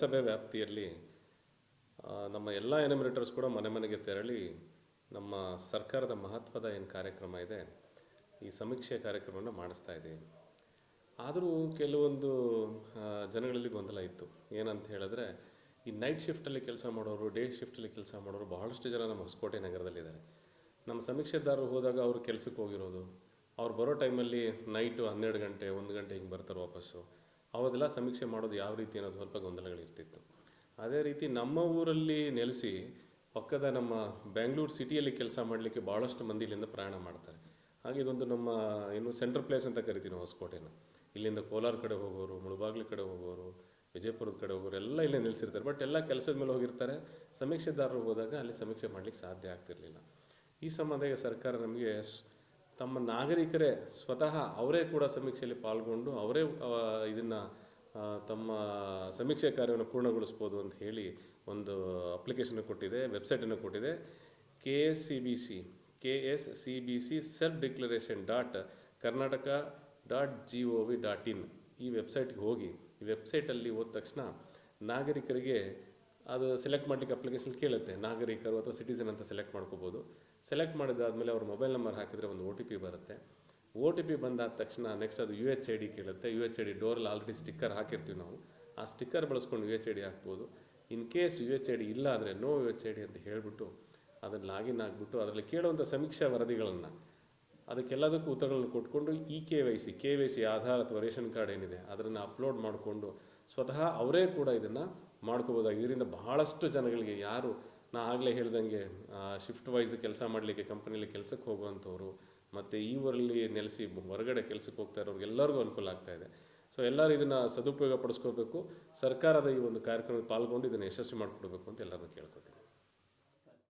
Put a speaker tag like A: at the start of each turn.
A: ಸಭೆ ವ್ಯಾಪ್ತಿಯಲ್ಲಿ ನಮ್ಮ ಎಲ್ಲ ಎನಿಮಿನೇಟರ್ಸ್ ಕೂಡ ಮನೆ ಮನೆಗೆ ತೆರಳಿ ನಮ್ಮ ಸರ್ಕಾರದ ಮಹತ್ವದ ಏನು ಕಾರ್ಯಕ್ರಮ ಇದೆ, ಈ ಸಮೀಕ್ಷೆ ಕಾರ್ಯಕ್ರಮವನ್ನು ಮಾಡಿಸ್ತಾ ಇದ್ದೀವಿ ಆದರೂ ಕೆಲವೊಂದು ಜನಗಳಲ್ಲಿ ಗೊಂದಲ ಇತ್ತು. ಏನಂತ ಹೇಳಿದ್ರೆ, ಈ ನೈಟ್ ಶಿಫ್ಟಲ್ಲಿ ಕೆಲಸ ಮಾಡೋರು ಡೇ ಶಿಫ್ಟಲ್ಲಿ ಕೆಲಸ ಮಾಡೋರು ಬಹಳಷ್ಟು ಜನ ನಮ್ಮ ಹೊಸಕೋಟೆ ನಗರದಲ್ಲಿದ್ದಾರೆ. ನಮ್ಮ ಸಮೀಕ್ಷೆದಾರರು ಹೋದಾಗ ಅವರು ಕೆಲಸಕ್ಕೆ ಹೋಗಿರೋದು, ಅವ್ರು ಬರೋ ಟೈಮಲ್ಲಿ ನೈಟು ಹನ್ನೆರಡು ಗಂಟೆ, ಒಂದು ಗಂಟೆ ಹಿಂಗೆ ಬರ್ತಾರೆ ವಾಪಸ್ಸು. ಅವಾಗೆಲ್ಲ ಸಮೀಕ್ಷೆ ಮಾಡೋದು ಯಾವ ರೀತಿ ಅನ್ನೋದು ಸ್ವಲ್ಪ ಗೊಂದಲಗಳಿರ್ತಿತ್ತು. ಅದೇ ರೀತಿ ನಮ್ಮ ಊರಲ್ಲಿ ನೆಲೆಸಿ ಪಕ್ಕದ ನಮ್ಮ ಬೆಂಗಳೂರು ಸಿಟಿಯಲ್ಲಿ ಕೆಲಸ ಮಾಡಲಿಕ್ಕೆ ಭಾಳಷ್ಟು ಮಂದಿ ಇಲ್ಲಿಂದ ಪ್ರಯಾಣ ಮಾಡ್ತಾರೆ. ಹಾಗೆ ಇದೊಂದು ನಮ್ಮ ಏನು ಸೆಂಟ್ರಲ್ ಪ್ಲೇಸ್ ಅಂತ ಕರಿತೀವಿ ಹೊಸಕೋಟೆನ. ಇಲ್ಲಿಂದ ಕೋಲಾರ ಕಡೆ ಹೋಗೋರು, ಮುಳುಬಾಗ್ಲು ಕಡೆ ಹೋಗೋರು, ವಿಜಯಪುರದ ಕಡೆ ಹೋಗೋರು ಎಲ್ಲ ಇಲ್ಲೇ ನೆಲೆಸಿರ್ತಾರೆ. ಬಟ್ ಎಲ್ಲ ಕೆಲಸದ ಮೇಲೆ ಹೋಗಿರ್ತಾರೆ. ಸಮೀಕ್ಷೆದಾರರು ಹೋದಾಗ ಅಲ್ಲಿ ಸಮೀಕ್ಷೆ ಮಾಡಲಿಕ್ಕೆ ಸಾಧ್ಯ ಆಗ್ತಿರಲಿಲ್ಲ. ಈ ಸಂಬಂಧ ಸರ್ಕಾರ ನಮಗೆ ತಮ್ಮ ನಾಗರಿಕರೇ ಸ್ವತಃ ಅವರೇ ಕೂಡ ಸಮೀಕ್ಷೆಯಲ್ಲಿ ಪಾಲ್ಗೊಂಡು ಅವರೇ ಇದನ್ನು ತಮ್ಮ ಸಮೀಕ್ಷೆ ಕಾರ್ಯವನ್ನು ಪೂರ್ಣಗೊಳಿಸ್ಬೋದು ಅಂತ ಹೇಳಿ ಒಂದು ಅಪ್ಲಿಕೇಶನ್ ಕೊಟ್ಟಿದೆ ವೆಬ್ಸೈಟನ್ನು ಕೊಟ್ಟಿದೆ K S C B C K S C B C self declaration dot Karnataka dot G O V dot in ಈ ವೆಬ್ಸೈಟ್ಗೆ ಹೋಗಿ, ಈ ವೆಬ್ಸೈಟಲ್ಲಿ ಹೋದ ತಕ್ಷಣ ನಾಗರಿಕರಿಗೆ ಅದು ಸೆಲೆಕ್ಟ್ ಮಾಡಲಿಕ್ಕೆ ಅಪ್ಲಿಕೇಶನ್ ಕೇಳುತ್ತೆ. ನಾಗರಿಕರು ಅಥವಾ ಸಿಟಿಸನ್ ಅಂತ ಸೆಲೆಕ್ಟ್ ಮಾಡ್ಕೋಬೋದು. ಸೆಲೆಕ್ಟ್ ಮಾಡಿದಾದಮೇಲೆ ಅವ್ರ ಮೊಬೈಲ್ ನಂಬರ್ ಹಾಕಿದರೆ ಒಂದು ಒ ಟಿ ಪಿ ಬರುತ್ತೆ. ಒ ಟಿ ಪಿ ಬಂದಾದ ತಕ್ಷಣ ನೆಕ್ಸ್ಟ್ ಅದು ಯು ಎಚ್ ಐ ಡಿ ಕೇಳುತ್ತೆ. ಯು ಎಚ್ ಐ ಡಿ ಡೋರಲ್ಲಿ ಆಲ್ರೆಡಿ ಸ್ಟಿಕ್ಕರ್ ಹಾಕಿರ್ತೀವಿ ನಾವು. ಆ ಸ್ಟಿಕ್ಕರ್ ಬಳಸ್ಕೊಂಡು ಯು ಎಚ್ ಐ ಡಿ ಹಾಕ್ಬೋದು. In case U H I D ಇಲ್ಲ ಅಂದರೆ no U H I D ಅಂತ ಹೇಳಿಬಿಟ್ಟು ಅದನ್ನು ಲಾಗಿನ್ ಆಗಿಬಿಟ್ಟು ಅದರಲ್ಲಿ ಕೇಳುವಂಥ ಸಮೀಕ್ಷಾ ವರದಿಗಳನ್ನು ಅದಕ್ಕೆಲ್ಲದಕ್ಕೂ ಉತ್ತರಗಳನ್ನು ಕೊಟ್ಕೊಂಡು E K Y C K Y C Aadhaar ಅಥವಾ ರೇಷನ್ ಕಾರ್ಡ್ ಏನಿದೆ ಅದನ್ನು ಅಪ್ಲೋಡ್ ಮಾಡಿಕೊಂಡು ಸ್ವತಃ ಅವರೇ ಕೂಡ ಇದನ್ನು ಮಾಡ್ಕೋಬೋದಾಗಿ. ಇದರಿಂದ ಬಹಳಷ್ಟು ಜನಗಳಿಗೆ ಯಾರು, ನಾ ಆಗಲೇ ಹೇಳ್ದಂಗೆ ಶಿಫ್ಟ್ ವೈಸ್ ಕೆಲಸ ಮಾಡಲಿಕ್ಕೆ ಕಂಪ್ನಿಲಿ ಕೆಲಸಕ್ಕೆ ಹೋಗುವಂಥವ್ರು, ಮತ್ತು ಈ ಊರಲ್ಲಿ ನೆಲೆಸಿ ಹೊರಗಡೆ ಕೆಲಸಕ್ಕೆ ಹೋಗ್ತಾ ಇರೋರಿಗೆ ಎಲ್ಲರಿಗೂ ಅನುಕೂಲ ಆಗ್ತಾ ಇದೆ. ಸೊ ಎಲ್ಲರೂ ಇದನ್ನು ಸದುಪಯೋಗ ಪಡಿಸ್ಕೋಬೇಕು. ಸರ್ಕಾರದ ಈ ಒಂದು ಕಾರ್ಯಕ್ರಮದಲ್ಲಿ ಪಾಲ್ಗೊಂಡು ಇದನ್ನು ಯಶಸ್ವಿ ಮಾಡಿಕೊಡ್ಬೇಕು ಅಂತ ಎಲ್ಲರನ್ನೂ ಕೇಳ್ಕೊತೀನಿ.